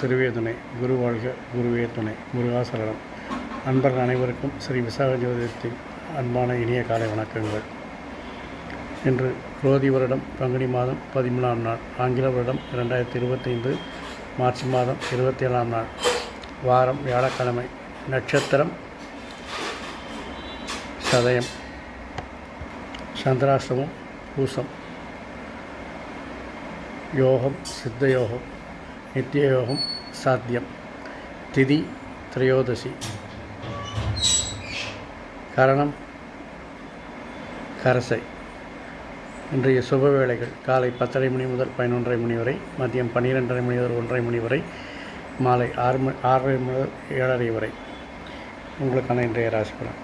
திருவே துணை குரு வாழ்க குருவே துணை முருகாசரணம் அன்பர்கள் அனைவருக்கும் ஸ்ரீ விசாக ஜோதிடத்தின் அன்பான இனிய காலை வணக்கங்கள். இன்று குரோதி வருடம் பங்குனி மாதம் பதிமூணாம் நாள் ஆங்கில வருடம் இரண்டாயிரத்தி இருபத்தைந்து மார்ச் மாதம் இருபத்தி ஏழாம் நாள். வாரம் வியாழக்கிழமை நட்சத்திரம் சதயம் சந்திராஷ்டமம் பூசம் யோகம் சித்த யோகம். நித்தியயோகம் சாத்தியம். திதி திரையோதசி. கரணம் கரசை. இன்றைய சுப வேளைகள் காலை பத்தரை மணி முதல் பதினொன்றரை மணி வரை மதியம் பன்னிரெண்டரை மணி முதல் ஒன்றரை மணி வரை மாலை ஆறு மணி ஆறரை முதல் ஏழரை வரை. உங்களுக்கான இன்றைய ராசி பலன்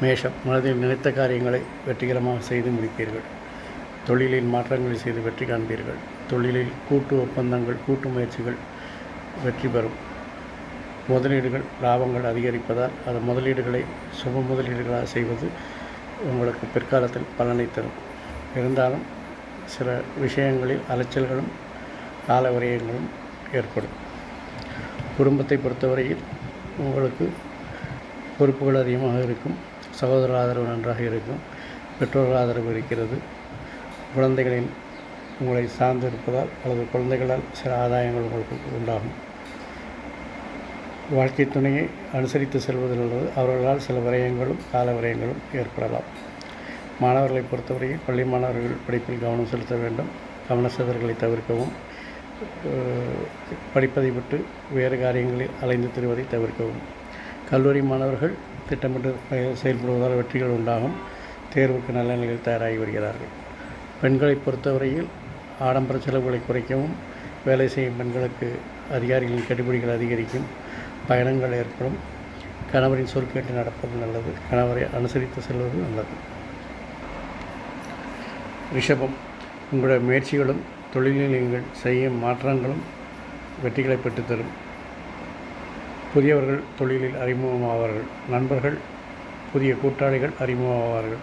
மேஷம் மனதில் நினைத்த காரியங்களை வெற்றிகரமாக செய்து முடிப்பீர்கள். தொழிலில் மாற்றங்களை செய்து வெற்றி காண்பீர்கள். தொழிலில் கூட்டு ஒப்பந்தங்கள் கூட்டு முயற்சிகள் வெற்றி பெறும். முதலீடுகள் லாபங்கள் அதிகரிப்பதால் அது முதலீடுகளை சுப முதலீடுகளாக செய்வது உங்களுக்கு பிற்காலத்தில் பலனை தரும். இருந்தாலும் சில விஷயங்களில் அலைச்சல்களும் கால விரயங்களும் ஏற்படும். குடும்பத்தை பொறுத்தவரையில் உங்களுக்கு பொறுப்புகள் அதிகமாக இருக்கும் சகோதர ஆதரவு நன்றாக இருக்கும் பெற்றோர்கள் ஆதரவு இருக்கிறது குழந்தைகளின் உங்களை சார்ந்து இருப்பதால் அல்லது குழந்தைகளால் சில ஆதாயங்கள் உங்களுக்கு உண்டாகும். வாழ்க்கை துணையை அனுசரித்து செல்வதில் உள்ளது அவர்களால் சில விரயங்களும் கால விரயங்களும் ஏற்படலாம். மாணவர்களை பொறுத்தவரையில் பள்ளி மாணவர்கள் படிப்பில் கவனம் செலுத்த வேண்டும். கவனச்சிதறல்களை தவிர்க்கவும் படிப்பதை விட்டு வேறு காரியங்களில் அலைந்து திரிவதை தவிர்க்கவும். கல்லூரி மாணவர்கள் திட்டமிட்டு செயல்படுவதால் வெற்றிகள் உண்டாகும். தேர்வுக்கு நல்ல நிலையில் தயாராகி வருகிறார்கள். பெண்களை பொறுத்தவரையில் ஆடம்பர செலவுகளை குறைக்கவும் வேலை செய்யும் பெண்களுக்கு அதிகாரிகளின் கட்டுப்படிகள் அதிகரிக்கும் பயணங்கள் ஏற்படும் கணவரின் சொற்கேட்டு நடப்பது நல்லது கணவரை அனுசரித்து செல்வது நல்லது. ரிஷபம் உங்களுடைய முயற்சிகளும் தொழிலில் நீங்கள் செய்யும் மாற்றங்களும் வெற்றிகளை பெற்றுத்தரும். புதியவர்கள் தொழிலில் அறிமுகமாவார்கள் நண்பர்கள் புதிய கூட்டாளிகள் அறிமுகமாவார்கள்.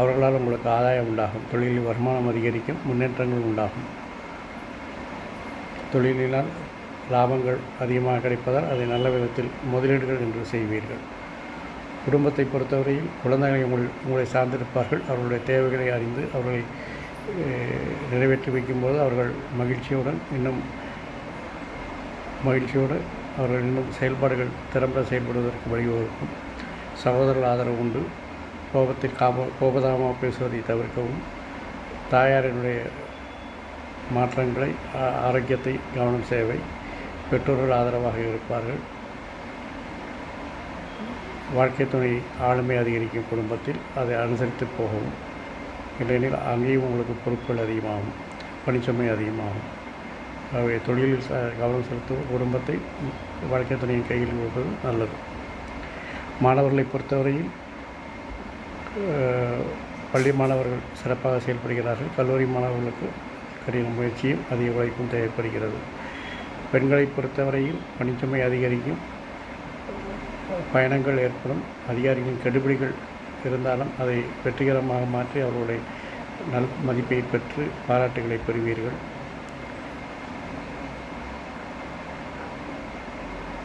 அவர்களால் உங்களுக்கு ஆதாயம் உண்டாகும். தொழிலில் வருமானம் அதிகரிக்கும் முன்னேற்றங்கள் உண்டாகும். தொழிலினால் லாபங்கள் அதிகமாக கிடைப்பதால் அதை நல்ல விதத்தில் முதலீடுகள் என்று செய்வீர்கள். குடும்பத்தை பொறுத்தவரையில் குழந்தைகளை உங்கள் உங்களை சார்ந்திருப்பார்கள். அவர்களுடைய தேவைகளை அறிந்து அவர்களை நிறைவேற்றி வைக்கும்போது அவர்கள் மகிழ்ச்சியுடன் இன்னும் மகிழ்ச்சியோடு அவர்கள் இன்னும் செயல்பாடுகள் திறம்பட செயல்படுவதற்கு வழிவகுக்கும். சகோதரர்கள் ஆதரவு உண்டு. கோபத்தில் காப கோபதாமாக பேசுவதை தவிர்க்கவும். தாயாரினுடைய மாற்றங்களை ஆரோக்கியத்தை கவனம் சேவை. பெற்றோர்கள் ஆதரவாக இருப்பார்கள். வாழ்க்கை துணை ஆளுமை அதிகரிக்கும் குடும்பத்தில் அதை அனுசரித்து போகவும். இல்லையெனில் அங்கேயும் உங்களுக்கு பொறுப்புகள் அதிகமாகும் பணிச்சுமை அதிகமாகும். ஆகவே தொழிலில் ச- கவனம் செலுத்தும் குடும்பத்தை வாழ்க்கை துணையின் கையில் கொடுப்பது நல்லது. மாணவர்களை பொறுத்தவரையில் பள்ளி மாணவர்கள் சிறப்பாக செயல்படுகிறார்கள். கல்லூரி மாணவர்களுக்கு கடின முயற்சியும் அதிக உழைப்பும் தேவைப்படுகிறது. பெண்களை பொறுத்தவரையில் பணிச்சுமை அதிகரிக்கும். பயணங்கள் ஏற்படும். அதிகாரிகளின் கெடுபிடிகள் இருந்தாலும் அதை வெற்றிகரமாக மாற்றி அவர்களுடைய நல் மதிப்பை பெற்று பாராட்டுகளை பெறுவீர்கள்.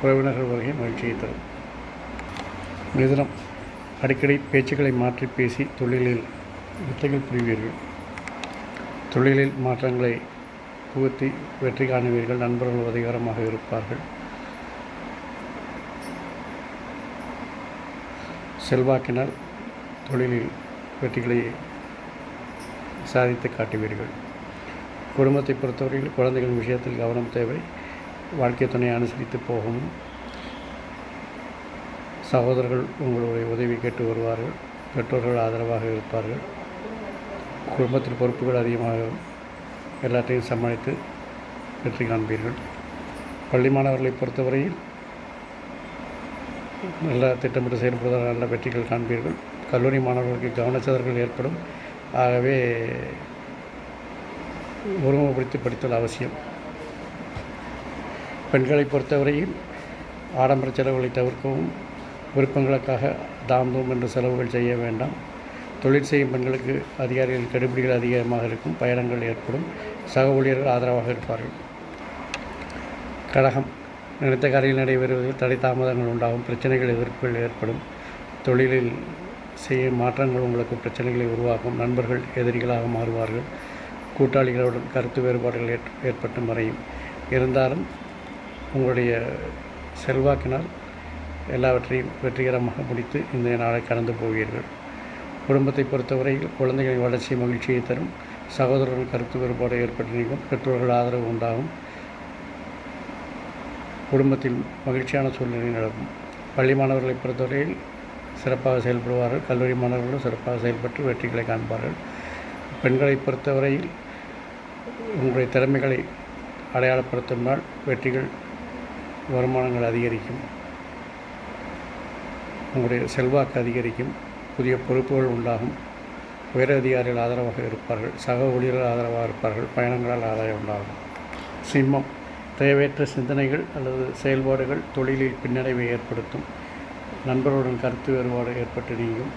உறவினர்கள் வருகை மகிழ்ச்சியை தரும். மிதுனம் அடிக்கடி பேச்சுக்களை மாற்றி பேசி தொழிலில் வித்தைகள் புரிவீர்கள். தொழிலில் மாற்றங்களை புகுத்தி வெற்றி காணுவீர்கள் நண்பர்கள் உதவிகரமாக இருப்பார்கள். செல்வாக்கினால் தொழிலில் வெற்றிகளை சாதித்து காட்டுவீர்கள். குடும்பத்தை பொறுத்தவரையில் குழந்தைகள் விஷயத்தில் கவனம் தேவை. வாழ்க்கை துணையை அனுசரித்து போகவும் சகோதரர்கள் உங்களுடைய உதவி கேட்டு வருவார்கள். பெற்றோர்கள் ஆதரவாக இருப்பார்கள். குடும்பத்தில் பொறுப்புகள் அதிகமாக எல்லாத்தையும் சமாளித்து வெற்றி காண்பீர்கள். பள்ளி மாணவர்களை பொறுத்தவரையில் நல்ல திட்டமிட்டு செயல்படுவதால் நல்ல வெற்றிகள் காண்பீர்கள். கல்லூரி மாணவர்களுக்கு கவனச்சிதறல்கள் ஏற்படும். ஆகவே ஒருமுகப்படுத்தி படித்தல் அவசியம். பெண்களை பொறுத்தவரையில் ஆடம்பர செலவுகளை தவிர்க்கவும் விருப்பங்களுக்காக தாம் தூம் என்று செலவுகள் செய்ய வேண்டாம். தொழில் செய்யும் பெண்களுக்கு அதிகாரிகள் கெடுபிடிகள் அதிகமாக இருக்கும். பயணங்கள் ஏற்படும். சக ஊழியர்கள் ஆதரவாக இருப்பார்கள். கடகம் நினைத்த காரியில் நடைபெறுவதில் தடை தாமதங்கள் உண்டாகும். பிரச்சனைகள் எதிர்ப்புகள் ஏற்படும். தொழிலில் செய்யும் மாற்றங்கள் உங்களுக்கு பிரச்சனைகளை உருவாக்கும். நண்பர்கள் எதிரிகளாக மாறுவார்கள். கூட்டாளிகளுடன் கருத்து வேறுபாடுகள் ஏற் ஏற்பட்டு மறையும். இருந்தாலும் உங்களுடைய செல்வாக்கினால் எல்லாவற்றையும் வெற்றிகரமாக முடித்து இந்த நாளை கடந்து போவீர்கள். குடும்பத்தை பொறுத்தவரையில் குழந்தைகளின் வளர்ச்சி மகிழ்ச்சியை தரும். சகோதரர்கள் கருத்து வேறுபாடு ஏற்பட்டு நீங்கும். பெற்றோர்கள் ஆதரவு உண்டாகும். குடும்பத்தில் மகிழ்ச்சியான சூழ்நிலை நடக்கும் பள்ளி மாணவர்களை பொறுத்தவரையில் சிறப்பாக செயல்படுவார்கள். கல்லூரி மாணவர்களும் சிறப்பாக செயல்பட்டு வெற்றிகளை காண்பார்கள். பெண்களை பொறுத்தவரையில் உங்களுடைய திறமைகளை அடையாளப்படுத்தும் நாள். வெற்றிகள் வருமானங்கள் அதிகரிக்கும். உங்களுடைய செல்வாக்கு அதிகரிக்கும் புதிய பொறுப்புகள் உண்டாகும் உயரதிகாரிகள் ஆதரவாக இருப்பார்கள் சக ஊழியர்கள் ஆதரவாக இருப்பார்கள் பயணங்களால் ஆதாயம் உண்டாகும். சிம்மம் தேவையற்ற சிந்தனைகள் அல்லது செயல்பாடுகள் தொழிலில் பின்னடைவை ஏற்படுத்தும் நண்பர்களுடன் கருத்து வேறுபாடு ஏற்பட்டு நீங்கும்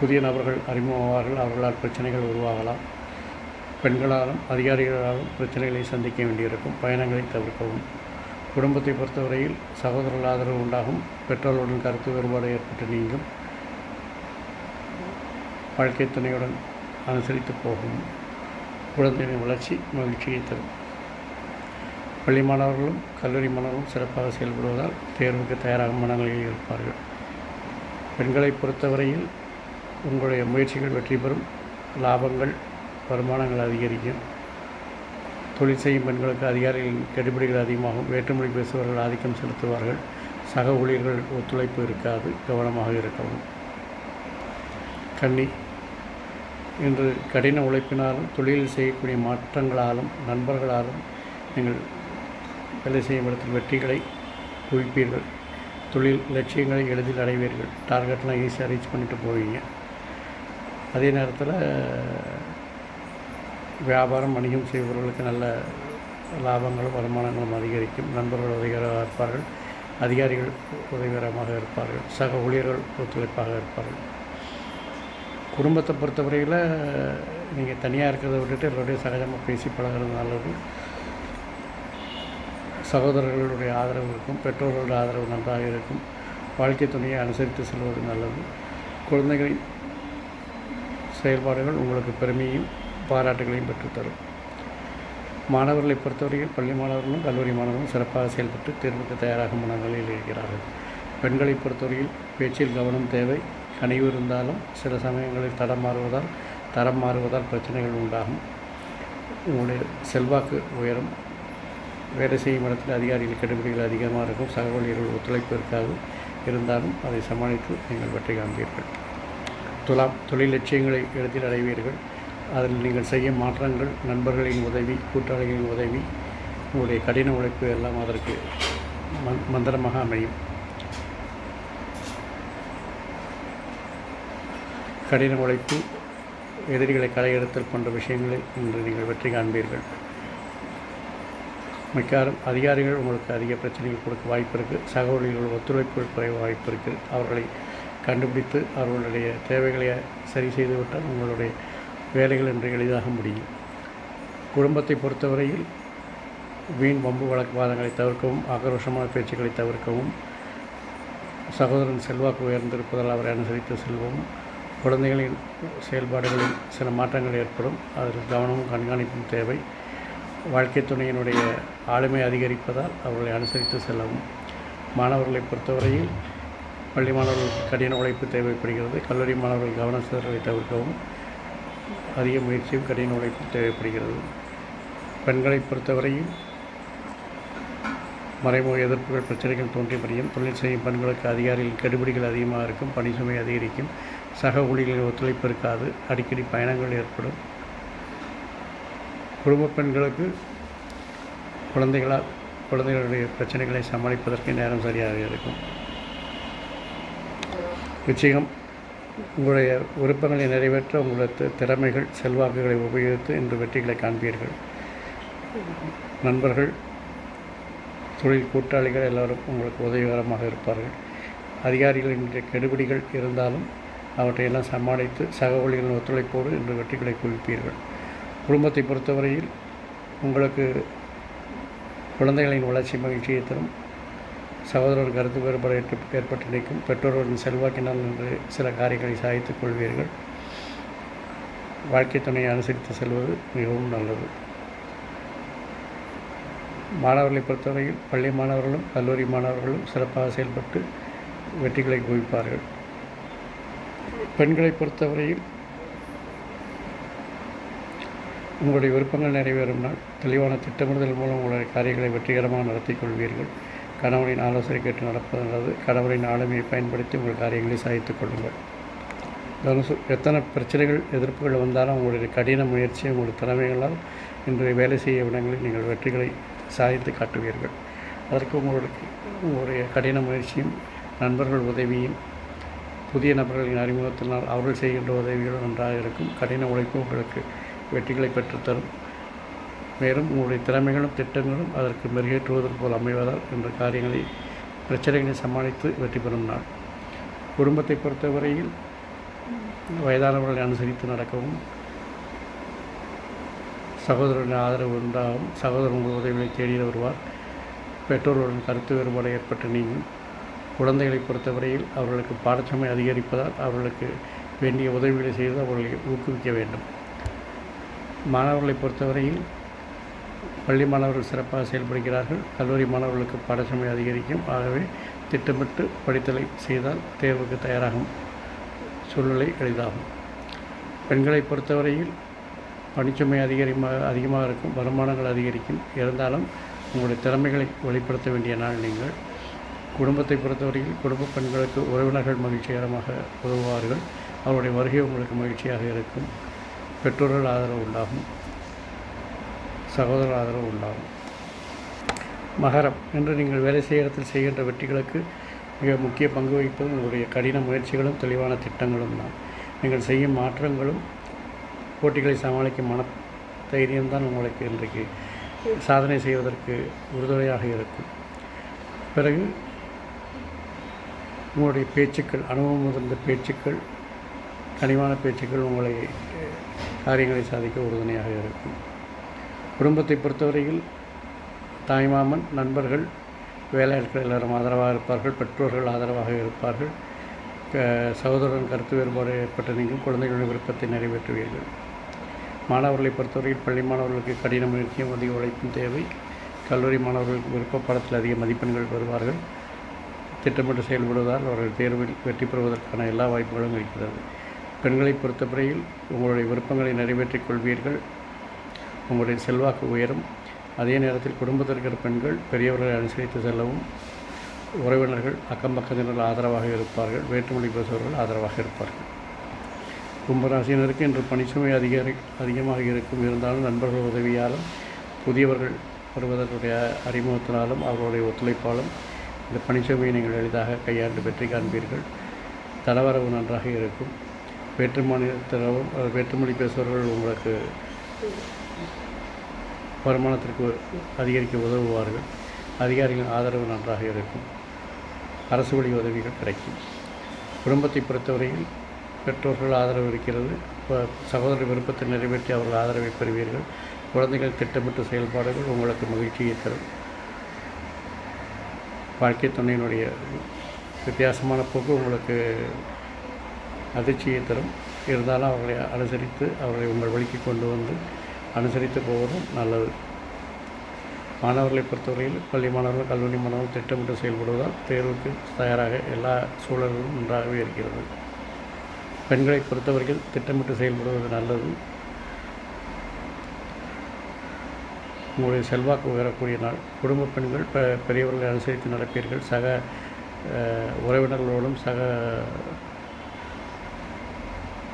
புதிய நபர்கள் அறிமுகமாவார்கள் அவர்களால் பிரச்சனைகள் உருவாகலாம் பெண்களாலும் அதிகாரிகளாலும் பிரச்சனைகளை சந்திக்க வேண்டியிருக்கும் பயணங்களை தவிர்க்கவும். குடும்பத்தை பொறுத்தவரையில் சகோதரர்கள் ஆதரவு உண்டாகும். பெற்றோர்களுடன் கருத்து வேறுபாடு ஏற்பட்டு நீங்கும். வாழ்க்கை துணையுடன் அனுசரித்து போகும். குழந்தையின் வளர்ச்சி மகிழ்ச்சியை தரும். பள்ளி மாணவர்களும் கல்லூரி மாணவர்களும் சிறப்பாக செயல்படுவதால் தேர்வுக்கு தயாராக மனநிலையில் இருப்பார்கள். பெண்களை பொறுத்தவரையில் உங்களுடைய முயற்சிகள் வெற்றி பெறும். லாபங்கள் வருமானங்கள் அதிகரிக்கும். தொழில் செய்யும் பெண்களுக்கு அதிகாரிகளின் கெடுபிடிகள் அதிகமாகும். வேற்றுமொழி பேசுபவர்கள் ஆதிக்கம் செலுத்துவார்கள். சக ஊழியர்கள் ஒத்துழைப்பு இருக்காது. கவனமாக இருக்கவும். கன்னி இன்று கடின உழைப்பினாலும் தொழிலில் செய்யக்கூடிய மாற்றங்களாலும் நண்பர்களாலும் நீங்கள் வேலை செய்யும் இடத்தில் வெற்றிகளை குவிப்பீர்கள். தொழில் லட்சியங்களை எளிதில் அடைவீர்கள். டார்கெட்லாம் ஈஸியாக ரீச் பண்ணிட்டு போவீங்க. அதே நேரத்தில் வியாபாரம் வணிகம் செய்பவர்களுக்கு நல்ல லாபங்களும் வருமானங்களும் அதிகரிக்கும். நண்பர்கள் உதவிகரமாக இருப்பார்கள். அதிகாரிகள் உதவிகரமாக இருப்பார்கள். சக ஊழியர்கள் ஒத்துழைப்பாக இருப்பார்கள். குடும்பத்தை பொறுத்தவரையில் நீங்கள் தனியாக இருக்கிறத விட்டுட்டு எல்லோருடைய சகஜமாக பேசி பழகிறது நல்லது. சகோதரர்களுடைய ஆதரவு இருக்கும். பெற்றோர்களுடைய ஆதரவு நன்றாக இருக்கும். வாழ்க்கை துணையை அனுசரித்து செல்வது நல்லது. குழந்தைகளின் செயல்பாடுகள் உங்களுக்கு பெருமையும் பாராட்டுகளையும் பெற்றுத்தரும். மாணவர்களை பொறுத்தவரையில் பள்ளி மாணவர்களும் கல்லூரி மாணவர்களும் சிறப்பாக செயல்பட்டு தேர்வுக்கு தயாராகும் மனநிலையில் இருக்கிறார்கள். பெண்களை பொறுத்தவரையில் பேச்சில் கவனம் தேவை. கனிவு இருந்தாலும் சில சமயங்களில் தடம் மாறுவதால் தரம் மாறுவதால் பிரச்சனைகள் உண்டாகும். உங்களுடைய செல்வாக்கு உயரும். வேலை செய்யும் இடத்தில் அதிகாரிகள் கெடுபிடிகள் அதிகமாக இருக்கும். சக ஊழியர்கள் ஒத்துழைப்பு இருக்காது. இருந்தாலும் அதை சமாளித்து நீங்கள் வெற்றி காண்பீர்கள். துலாம் தொழில் லட்சியங்களை எளிதில் அடைவீர்கள். அதில் நீங்கள் செய்யும் மாற்றங்கள் நண்பர்களின் உதவி கூட்டாளிகளின் உதவி உங்களுடைய கடின உழைப்பு எல்லாம் அதற்கு மந் மந்திரமாக அமையும். கடின உழைப்பு எதிரிகளை களையெடுத்தல் போன்ற விஷயங்களில் இன்று நீங்கள் வெற்றி காண்பீர்கள். மிக்காரும் அதிகாரிகள் உங்களுக்கு அதிக பிரச்சனைகள் கொடுக்க வாய்ப்பு இருக்குது சக ஊழியர்கள் ஒத்துழைப்பு குறைய வாய்ப்பு இருக்குது அவர்களை கண்டுபிடித்து அவர்களுடைய தேவைகளை சரி செய்துவிட்டால் உங்களுடைய வேலைகள் என்று எளிதாக முடியும். குடும்பத்தை பொறுத்தவரையில் வீண் வம்பு வழக்குவாதங்களை தவிர்க்கவும் ஆக்ரோஷமான பேச்சுக்களை தவிர்க்கவும் சகோதரன் செல்வாக்கு உயர்ந்திருப்பதால் அவரை அனுசரித்து செல்வோம் குழந்தைகளின் செயல்பாடுகளில் சில மாற்றங்கள் ஏற்படும். அதில் கவனமும் கண்காணிப்பும் தேவை. வாழ்க்கை துணையினுடைய ஆளுமை அதிகரிப்பதால் அவர்களை அனுசரித்து செல்லவும். மாணவர்களை பொறுத்தவரையில் பள்ளி மாணவர்களுக்கு கடின உழைப்பு தேவைப்படுகிறது. கல்லூரி மாணவர்கள் கவன சிதறலை தவிர்க்கவும். அதிக முயற்சியும் கடின உழைப்பு தேவைப்படுகிறது. பெண்களை பொறுத்தவரையில் மறைமுக எதிர்ப்புகள் பிரச்சனைகள் தோன்றி தொழில் செய்யும் பெண்களுக்கு அதிகாரிகள் கெடுபிடிகள் அதிகமாக இருக்கும் பணி சுமை அதிகரிக்கும் சக ஊழியர்களின் ஒத்துழைப்பு இருக்காது அடிக்கடி பயணங்கள் ஏற்படும். குடும்ப பெண்களுக்கு குழந்தைகளால் குழந்தைகளுடைய பிரச்சனைகளை சமாளிப்பதற்கு நேரம் சரியாக இருக்கும். நிச்சயம் உங்களுடைய விருப்பங்களை நிறைவேற்ற உங்களது திறமைகள் செல்வாக்குகளை உபயோகித்து இன்று வெற்றிகளை காண்பீர்கள். நண்பர்கள் தொழில் கூட்டாளிகள் எல்லோரும் உங்களுக்கு உதவிகரமாக இருப்பார்கள். அதிகாரிகளின் கெடுபிடிகள் இருந்தாலும் அவற்றையெல்லாம் சமாளித்து சக ஊழியர்களின் ஒத்துழைப்போடு இன்று வெற்றிகளை குவிப்பீர்கள். குடும்பத்தை பொறுத்தவரையில் உங்களுக்கு குழந்தைகளின் வளர்ச்சி மகிழ்ச்சியை தரும். சகோதரர் கருத்து வேறுபாடு ஏற்ப- ஏற்பட்டு நிற்கும் பெற்றோர்களின் செல்வாக்கினால் என்று சில காரியங்களை சாய்த்துக் கொள்வீர்கள். வாழ்க்கை துணையை அனுசரித்து செல்வது மிகவும் நல்லது. மாணவர்களை பொறுத்தவரையில் பள்ளி மாணவர்களும் கல்லூரி மாணவர்களும் சிறப்பாக செயல்பட்டு வெற்றிகளை குவிப்பார்கள். பெண்களை பொறுத்தவரையில் உங்களுடைய விருப்பங்கள் நிறைவேறும் நாள். தெளிவான திட்டமிடுதல் மூலம் உங்களுடைய காரியங்களை வெற்றிகரமாக நடத்திக் கொள்வீர்கள். கணவனின் ஆலோசனை கேட்டு நடப்பது நல்லது. கணவரின் ஆளுமையை பயன்படுத்தி உங்கள் காரியங்களை சாதித்துக் கொள்ளுங்கள். தனுசு எத்தனை பிரச்சனைகள் எதிர்ப்புகள் வந்தாலும் உங்களுடைய கடின முயற்சி உங்களுடைய திறமைகளால் இன்றைய வேலை செய்ய இடங்களில் நீங்கள் வெற்றிகளை சாதித்து காட்டுவீர்கள். அதற்கு உங்களுடைய உங்களுடைய கடின முயற்சியும் நண்பர்கள் உதவியும் புதிய நபர்களின் அறிமுகத்தினால் அவர்கள் செய்கின்ற உதவிகளும் நன்றாக இருக்கும். கடின உழைப்பு உங்களுக்கு வெற்றிகளை பெற்றுத்தரும். மேலும் உங்களுடைய திறமைகளும் திட்டங்களும் அதற்கு மெருகேற்றுவதற்கு போல் அமைவதால் என்ற காரியங்களை பிரச்சனைகளை சமாளித்து வெற்றி பெறும் நாள். குடும்பத்தை பொறுத்தவரையில் வயதானவர்களை அனுசரித்து நடக்கவும் சகோதரரின் ஆதரவு உண்டாகும் சகோதரர் உங்கள் உதவிகளை தேடி வருவார். பெற்றோர்களுடன் கருத்து வேறுபாடு ஏற்பட்டு நீங்கும். குழந்தைகளை பொறுத்தவரையில் அவர்களுக்கு பாடச்சுமை அதிகரிப்பதால் அவர்களுக்கு வேண்டிய உதவிகளை செய்து அவர்களை ஊக்குவிக்க வேண்டும். மாணவர்களை பொறுத்தவரையில் பள்ளி மாணவர்கள் சிறப்பாக செயல்படுகிறார்கள். கல்லூரி மாணவர்களுக்கு பாடச்சுமை அதிகரிக்கும். ஆகவே திட்டமிட்டு படித்தலை செய்தால் தேர்வுக்கு தயாராகும் சூழ்நிலை எளிதாகும். பெண்களை பொறுத்தவரையில் பணிச்சுமை அதிகரிமாக அதிகமாக இருக்கும். வருமானங்கள் அதிகரிக்கும். இருந்தாலும் உங்களுடைய திறமைகளை வெளிப்படுத்த வேண்டிய நாள் நீங்கள். குடும்பத்தை பொறுத்தவரையில் குடும்ப பெண்களுக்கு உறவினர்கள் மகிழ்ச்சிகரமாக உதவுவார்கள். அவருடைய வருகை உங்களுக்கு மகிழ்ச்சியாக இருக்கும். பெற்றோர்கள் ஆதரவு உண்டாகும். சகோதர ஆதரவு உண்டாகும். மகரம் என்று நீங்கள் வேலை செய்ய இடத்தில் செய்கின்ற வெற்றிகளுக்கு மிக முக்கிய பங்கு வகிப்பது உங்களுடைய கடின முயற்சிகளும் தெளிவான திட்டங்களும் தான். நீங்கள் செய்யும் மாற்றங்களும் போட்டிகளை சமாளிக்கும் மன தைரியம்தான் உங்களுக்கு இன்றைக்கு சாதனை செய்வதற்கு உறுதுணையாக இருக்கும். பிறகு உங்களுடைய பேச்சுக்கள் அனுபவம் முதிர்ந்த பேச்சுக்கள் கனிவான பேச்சுக்கள் உங்களை காரியங்களை சாதிக்க உறுதுணையாக இருக்கும். குடும்பத்தை பொறுத்தவரையில் தாய்மாமன் நண்பர்கள் வேலையாட்கள் எல்லாரும் ஆதரவாக இருப்பார்கள் பெற்றோர்கள் ஆதரவாக இருப்பார்கள். சகோதரன் கருத்து வேறுபாடு ஏற்பட்ட நீங்கள் குழந்தைகளின் விருப்பத்தை நிறைவேற்றுவீர்கள். மாணவர்களை பொறுத்தவரையில் பள்ளி மாணவர்களுக்கு கடின முயற்சியும் அதிக உழைப்பும் தேவை. கல்லூரி மாணவர்களுக்கு விருப்ப பாடத்தில் அதிக மதிப்பெண்கள் வருவார்கள் திட்டமிட்டு செயல்படுவதால் அவர்கள் தேர்வில் வெற்றி பெறுவதற்கான எல்லா வாய்ப்புகளும் இருக்கிறது. பெண்களை பொறுத்தவரையில் உங்களுடைய விருப்பங்களை நிறைவேற்றிக் கொள்வீர்கள். உங்களுடைய செல்வாக்கு உயரும். அதே நேரத்தில் குடும்பத்தில் இருக்கிற பெண்கள் பெரியவர்களை அனுசரித்து செல்லவும். உறவினர்கள் அக்கம் பக்கத்தினர்கள் ஆதரவாக இருப்பார்கள். வேற்றுமொழி பேசுபவர்கள் ஆதரவாக இருப்பார்கள். கும்பராசினருக்கு இன்று பணிச்சுமை அதிகரி அதிகமாக இருக்கும். இருந்தாலும் நண்பர்கள் உதவியாலும் புதியவர்கள் வருவதற்குடைய அறிமுகத்தினாலும் அவர்களுடைய ஒத்துழைப்பாலும் இந்த பணிச்சுமையை நீங்கள் எளிதாக கையாண்டு வெற்றி காண்பீர்கள். தளவரவு நன்றாக இருக்கும். வேற்று மாநிலத்தினரும் வேற்றுமொழி பேசுபவர்கள் உங்களுக்கு வருமானத்திற்கு அதிகரிக்க உதவுவார்கள். அதிகாரிகளின் ஆதரவு நன்றாக இருக்கும். அரசு வழி உதவிகள் கிடைக்கும். குடும்பத்தை பொறுத்தவரையில் பெற்றோர்கள் ஆதரவு இருக்கிறது. இப்போ சகோதர விருப்பத்தை நிறைவேற்றி அவர்கள் ஆதரவை பெறுவீர்கள். குழந்தைகள் திட்டமிட்ட செயல்பாடுகள் உங்களுக்கு மகிழ்ச்சியை தரும். வாழ்க்கை துணையினுடைய வித்தியாசமான போக்கு உங்களுக்கு அதிர்ச்சியை தரும். இருந்தாலும் அவர்களை அனுசரித்து அவர்களை உங்கள் வழிக்கு கொண்டு வந்து அனுசரித்து போவதும் நல்லது. மாணவர்களை பொறுத்தவரையில் பள்ளி மாணவர்கள் கல்லூரி மாணவர்கள் திட்டமிட்டு செயல்படுவதால் தேர்வுக்கு தயாராக எல்லா சூழல்களும் நன்றாகவே இருக்கிறது. பெண்களை பொறுத்தவரையில் திட்டமிட்டு செயல்படுவது நல்லது. உங்களுடைய செல்வாக்கு உயரக்கூடிய நாள். குடும்ப பெண்கள் பெ பெரியவர்களை அனுசரித்து நடப்பீர்கள். சக உறவினர்களோடும் சக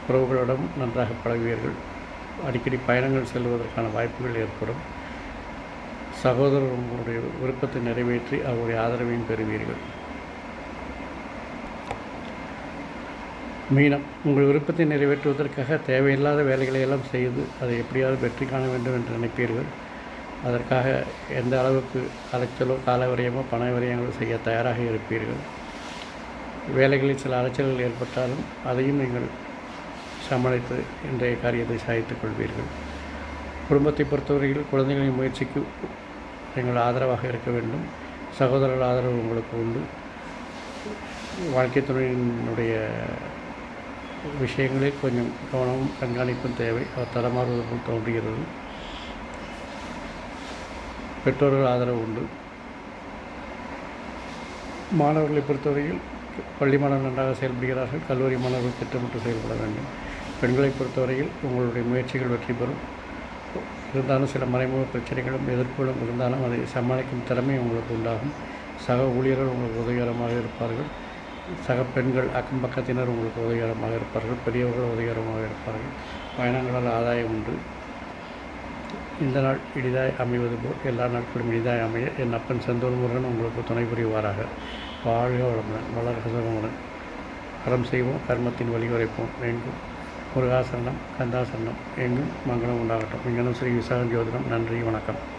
உறவுகளோடும் நன்றாக பழகுவீர்கள். அடிக்கடி பயணங்கள் செல்வதற்கான வாய்ப்புகள் ஏற்படும். சகோதரர் உங்களுடைய விருப்பத்தை நிறைவேற்றி அவருடைய ஆதரவையும் பெறுவீர்கள். மீனம் உங்கள் விருப்பத்தை நிறைவேற்றுவதற்காக தேவையில்லாத வேலைகளை எல்லாம் செய்து அதை எப்படியாவது வெற்றி காண வேண்டும் என்று நினைப்பீர்கள். அதற்காக எந்த அளவுக்கு அலைச்சலோ கால பண விரயங்களோ செய்ய தயாராக இருப்பீர்கள். வேலைகளில் சில அலைச்சல்கள் ஏற்பட்டாலும் அதையும் நீங்கள் சமாளித்து இன்றைய காரியத்தை சாதித்துக் கொள்வீர்கள். குடும்பத்தை பொறுத்தவரையில் குழந்தைகளின் முயற்சிக்கு எங்கள் ஆதரவாக இருக்க வேண்டும். சகோதரர்கள் ஆதரவு உங்களுக்கு உண்டு. வாழ்க்கை துணையினுடைய விஷயங்களில் கொஞ்சம் கவனமும் கண்காணிப்பும் தேவை. அவர் தடமாறுவது போல் தோன்றுகிறது. பெற்றோர்கள் ஆதரவு உண்டு. மாணவர்களை பொறுத்தவரையில் பள்ளி மாணவர்கள் நன்றாக செயல்படுகிறார்கள். கல்லூரி மாணவர்கள் திட்டமிட்டு செயல்பட வேண்டும். பெண்களை பொறுத்தவரையில் உங்களுடைய முயற்சிகள் வெற்றி பெறும். இருந்தாலும் சில மறைமுக பிரச்சனைகளும் எதிர்ப்புகளும் இருந்தாலும் அதை சமாளிக்கும் திறமை உங்களுக்கு உண்டாகும். சக ஊழியர்கள் உங்களுக்கு உதவிகரமாக இருப்பார்கள். சக பெண்கள் அக்கம் பக்கத்தினர் உங்களுக்கு உதவிகரமாக இருப்பார்கள். பெரியவர்கள் உதவிகரமாக இருப்பார்கள். பயணங்களால் ஆதாயம் உண்டு. இந்த நாள் இனிதாய் அமைவது போல் எல்லா நாட்களும் இனிதாய் அமைய என் அப்பன் செந்தூர் முருகன் உங்களுக்கு துணை புரிவாராக. வாழ்க வளமுடன் வளர்க சுகமுடன் அறம் செய்வோம் கர்மத்தின் வழிவரைப்போம். வேண்டும் முருகாசரணம் கந்தாசரணம் எங்கும் மங்களம் உண்டாகட்டும். இங்கனும் ஸ்ரீ விசாக ஜோதிடம் நன்றி வணக்கம்.